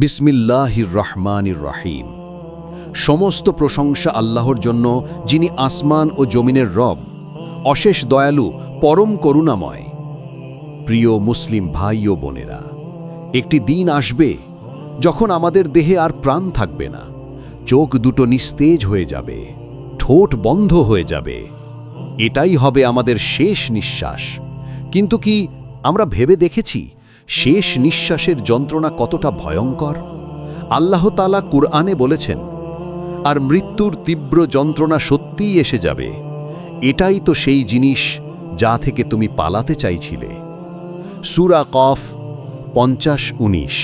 বিসমিল্লাহির রহমানির রহিম। সমস্ত প্রশংসা আল্লাহর জন্য, যিনি আসমান ও জমিনের রব, অশেষ দয়ালু, পরম করুণাময়। প্রিয় মুসলিম ভাই ও বোনেরা, একটি দিন আসবে যখন আমাদের দেহে আর প্রাণ থাকবে না। চোখ দুটো নিস্তেজ হয়ে যাবে, ঠোঁট বন্ধ হয়ে যাবে। এটাই হবে আমাদের শেষ নিঃশ্বাস। কিন্তু কি আমরা ভেবে দেখেছি শেষ নিঃশ্বাসের যন্ত্রণা কতটা ভয়ঙ্কর? আল্লাহ তালা কুরআনে বলেছেন, আর মৃত্যুর তীব্র যন্ত্রণা সত্যিই এসে যাবে। এটাই তো সেই জিনিস যা থেকে তুমি পালাতে চাইছিলে। সুরা কফ পঞ্চাশ উনিশ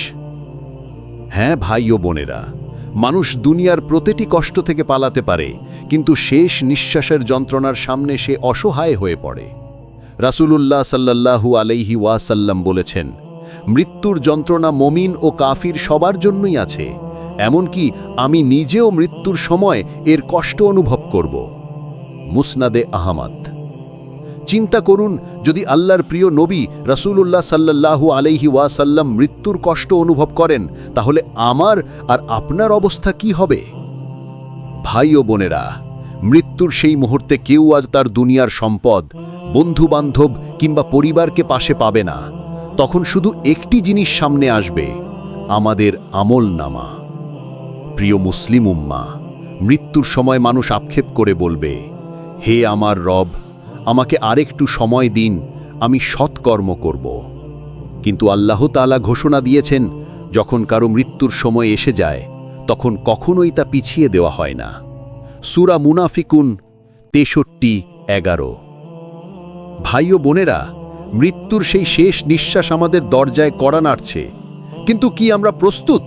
হ্যাঁ ভাই ও বোনেরা, মানুষ দুনিয়ার প্রতিটি কষ্ট থেকে পালাতে পারে, কিন্তু শেষ নিঃশ্বাসের যন্ত্রণার সামনে সে অসহায় হয়ে পড়ে। রাসূলুল্লাহ সাল্লাল্লাহু আলাইহি ওয়াসাল্লাম বলেছেন মৃত্যুর যন্ত্রণা মমিন ও কাফির সবার জন্যই আছে, এমনকি আমি নিজেও মৃত্যুর সময় এর কষ্ট অনুভব করব। মুসনাদে আহমদ। চিন্তা করুন, যদি আল্লাহর প্রিয় নবী রাসূলুল্লাহ সাল্লাল্লাহু আলাইহি ওয়াসাল্লাম মৃত্যুর কষ্ট অনুভব করেন, তাহলে আমার আর আপনার অবস্থা কি হবে? ভাই ও বোনেরা, মৃত্যুর সেই মুহূর্তে কেউ আজ তার দুনিয়ার সম্পদ বন্ধু বান্ধব কিংবা পরিবারকে পাশে পাবে না। তখন শুধু একটি জিনিস সামনে আসবে, আমাদের আমল নামা প্রিয় মুসলিম উম্মা, মৃত্যুর সময় মানুষ আক্ষেপ করে বলবে, হে আমার রব, আমাকে আরেকটু সময় দিন, আমি সৎকর্ম করব। কিন্তু আল্লাহ তাআলা ঘোষণা দিয়েছেন, যখন কারও মৃত্যুর সময় এসে যায়, তখন কখনোই তা পিছিয়ে দেওয়া হয় না। সুরা মুনাফিকুন তেষট্টি এগারো। ভাই ও বোনেরা মৃত্যুর সেই শেষ নিঃশ্বাস আমাদের দরজায় কড়া নাড়ছে। কিন্তু কি আমরা প্রস্তুত?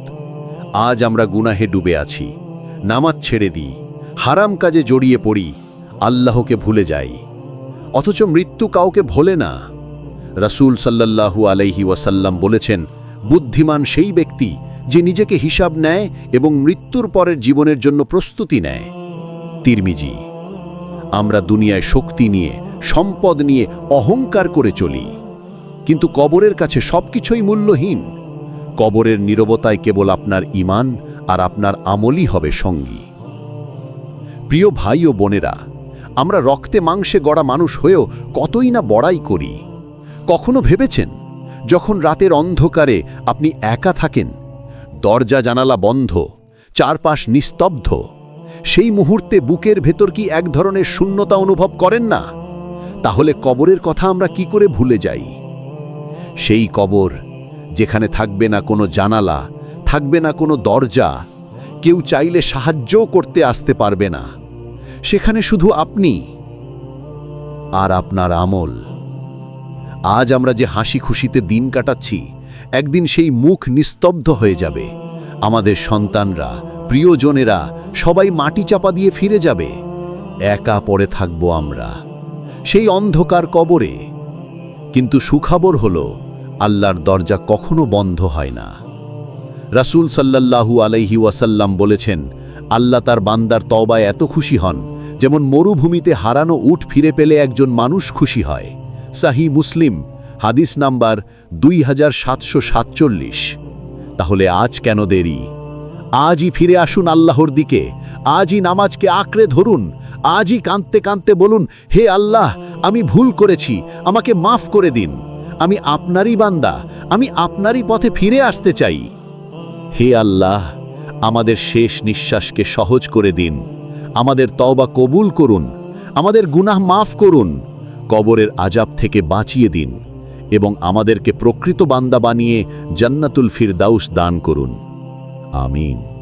আজ আমরা গুনাহে ডুবে আছি, নামাজ ছেড়ে দিই, হারাম কাজে জড়িয়ে পড়ি, আল্লাহকে ভুলে যাই। অথচ মৃত্যু কাউকে ভোলে না। রাসূল সাল্লাল্লাহু আলাইহি ওয়াসাল্লাম বলেছেন, বুদ্ধিমান সেই ব্যক্তি যে নিজেকে হিসাব নেয় এবং মৃত্যুর পরের জীবনের জন্য প্রস্তুতি নেয়। তিরমিজি, আমরা দুনিয়ায় শক্তি নিয়ে সম্পদ নিয়ে অহংকার করে চলি। কিন্তু কবরের কাছে সবকিছুই মূল্যহীন। কবরের নীরবতায় কেবল আপনার ইমান আর আপনার আমলই হবে সঙ্গী। প্রিয় ভাই ও বোনেরা, আমরা রক্তে মাংসে গড়া মানুষ হয়েও কতই না বড়াই করি। কখনো ভেবেছেন, যখন রাতের অন্ধকারে আপনি একা থাকেন, দরজা জানালা বন্ধ, চারপাশ নিস্তব্ধ, সেই মুহূর্তে বুকের ভেতর কি এক ধরনের শূন্যতা অনুভব করেন না? তাহলে কবরের কথা আমরা কি করে ভুলে যাই? সেই কবর যেখানে থাকবে না কোনো জানালা, থাকবে না কোনো দরজা, কেউ চাইলে সাহায্যও করতে আসতে পারবে না। সেখানে শুধু আপনি আর আপনার আমল। আজ আমরা যে হাসি খুশিতে দিন কাটাচ্ছি, একদিন সেই মুখ নিস্তব্ধ হয়ে যাবে। আমাদের সন্তানরা, প্রিয়জনেরা সবাই মাটি চাপা দিয়ে ফিরে যাবে। একা পড়ে থাকব আমরা। সেই অন্ধকার কবরে। কিন্তু সুখবর হল, আল্লাহর দরজা কখনো বন্ধ হয় না। রাসূল সাল্লাল্লাহু আলাইহি ওয়াসাল্লাম বলেছেন, আল্লাহ তার বান্দার তওবায় এত খুশি হন, যেমন মরুভূমিতে হারানো উঠ ফিরে পেলে একজন মানুষ খুশি হয়। সাহি মুসলিম, হাদিস নাম্বার দুই হাজার সাতশো সাতচল্লিশ। তাহলে আজ কেন দেরি? আজই ফিরে আসুন আল্লাহর দিকে, আজই নামাজকে আঁকড়ে ধরুন আজই কাঁদতে কাঁদতে বলুন, হে আল্লাহ, আমি ভুল করেছি, আমাকে মাফ করে দিন। আমি আপনারই বান্দা, আমি আপনারই পথে ফিরে আসতে চাই। হে আল্লাহ, আমাদের শেষ নিঃশ্বাসকে সহজ করে দিন। আমাদের তওবা কবুল করুন। আমাদের গুনাহ মাফ করুন। কবরের আজাব থেকে বাঁচিয়ে দিন এবং আমাদেরকে প্রকৃত বান্দা বানিয়ে জান্নাতুল ফিরদাউস দান করুন। আমিন।